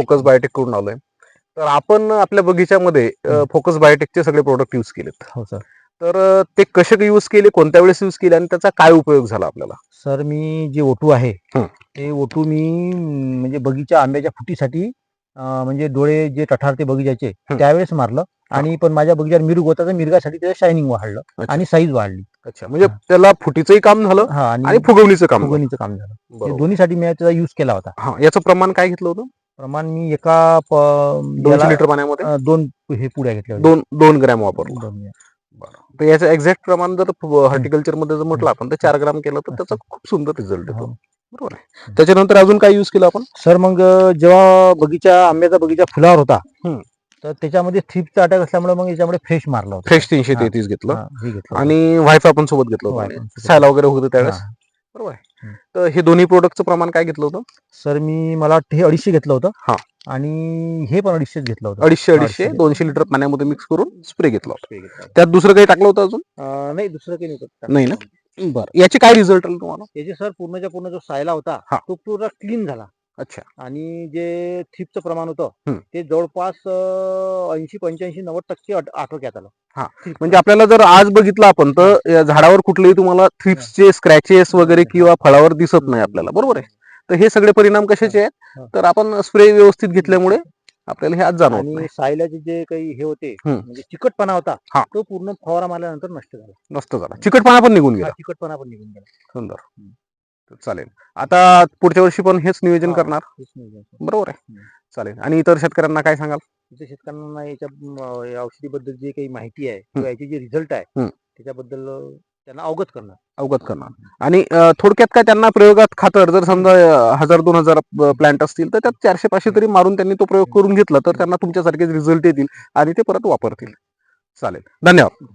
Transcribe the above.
Focus बायोटेककडून आलोय तर आपण आपल्या बगीच्यामध्ये. फोकस बायोटेकचे सगळे प्रोडक्ट युज केलेत हो सर तर ते कसे यूज केले कोणत्या वेळेस यूज केले आणि त्याचा काय उपयोग झाला आपल्याला सर मी जे ओटू आहे. ते ओटू मी म्हणजे बगीचा आंब्याच्या फुटीसाठी म्हणजे डोळे जे टठारते बगीच्याचे. त्यावेळेस मारलं आणि पण माझ्या बगीच्यात मिरुग होता तर मिरगासाठी त्याचं शायनिंग वाढलं. आणि साईज वाढली अच्छा म्हणजे. त्याला फुटीचंही काम झालं आणि फुगवणीचं काम. फुगवणीचं काम झालं. दोन्हीसाठी मी त्याचा युज केला होता याचं प्रमाण काय घेतलं होतं प्रमाण मी एका प- दोनशे याला, लिटर पाण्यामध्ये अं, दोन हे पुड्या घेतल्या होत्या. दोन दोन ग्रॅम वापरलं दोन या. तर याचं एक्झॅक्ट प्रमाण जर हॉर्टिकल्चरमध्ये जर म्हटलं आपण तर चार ग्राम केलं तर त्याचा खूप सुंदर रिझल्ट येतो हो. बरोबर आहे त्याच्यानंतर अजून काय युज केलं आपण सर मग अं, जेव्हा बगीचा आंब्याचा बगीचा फुलावर होता. तर त्याच्यामध्ये थ्रिपचा अटॅक असल्यामुळे मग याच्यामुळे फ्रेश मारलं होतं फ्रेश तीनशे. तेहतीस घेतलं हा, हे घेतलं. आणि व्हायफा आपण सोबत घेतलं होतं सायला वगैरे होतं त्यावेळेस हा. बरोबर आहे. तर हे दोन्ही प्रोडक्टचं प्रमाण काय घेतलं होतं? सर मी मला वाटतं हे अडीचशे घेतलं होतं. हा. आणि हे पण अडीचशेच घेतलं होतं. अडीचशे अडीचशे. दोनशे लिटर पाण्यामध्ये मिक्स करून स्प्रे घेतला होता. त्यात दुसरं काही टाकलं होतं अजून? नाही दुसरं काही नव्हतं. नाही ना? बरं. याचे काय रिझल्ट आले तुम्हाला? याचे सर पूर्णच्या पूर्ण जो सायला होता हा. तो पूर्ण क्लीन झाला. अच्छा. आणि जे थिपचं प्रमाण होतं. ते जवळपास ऐंशी पंच्याऐंशी नव्वद टक्के आट- आटोक्यात आलं हा. म्हणजे आपल्याला जर आज बघितलं आपण तर या झाडावर कुठलेही तुम्हाला थ्रिप्सचे स्क्रॅचेस वगैरे किंवा फळावर दिसत नाही आपल्याला बरोबर आहे? तर हे सगळे परिणाम कशाचे. आहेत? तर आपण स्प्रे व्यवस्थित घेतल्यामुळे आपल्याला हे आज जाणवत आणि नाही. सायलाचे जे काही हे होते. म्हणजे चिकटपणा होता हा. तो पूर्ण फवारा मारल्यानंतर नष्ट झाला. नसतं झाला. चिकटपणा पण निघून हा, गेला. चिकटपणा पण निघून गेला. सुंदर. चालेल. आता पुढच्या वर्षी पण हेच नियोजन. करणार. बरोबर आहे. चालेल. आणि इतर शेतकऱ्यांना काय सांगाल? शेतकऱ्यांना याच्या या औषधीबद्दल जी काही माहिती आहे किंवा याचे जे रिझल्ट आहे. त्याच्याबद्दल अं, त्यांना अवगत करणार. अवगत करणार. आणि अं, थोडक्यात काय त्यांना प्रयोगात खातर जर समजा अं, हजार दोन हजार प्लांट असतील तर त्यात चारशे पाचशे तरी मारून त्यांनी तो प्रयोग करून घेतला तर त्यांना तुमच्यासारखेच रिझल्ट येतील आणि ते परत वापरतील. चालेल. धन्यवाद.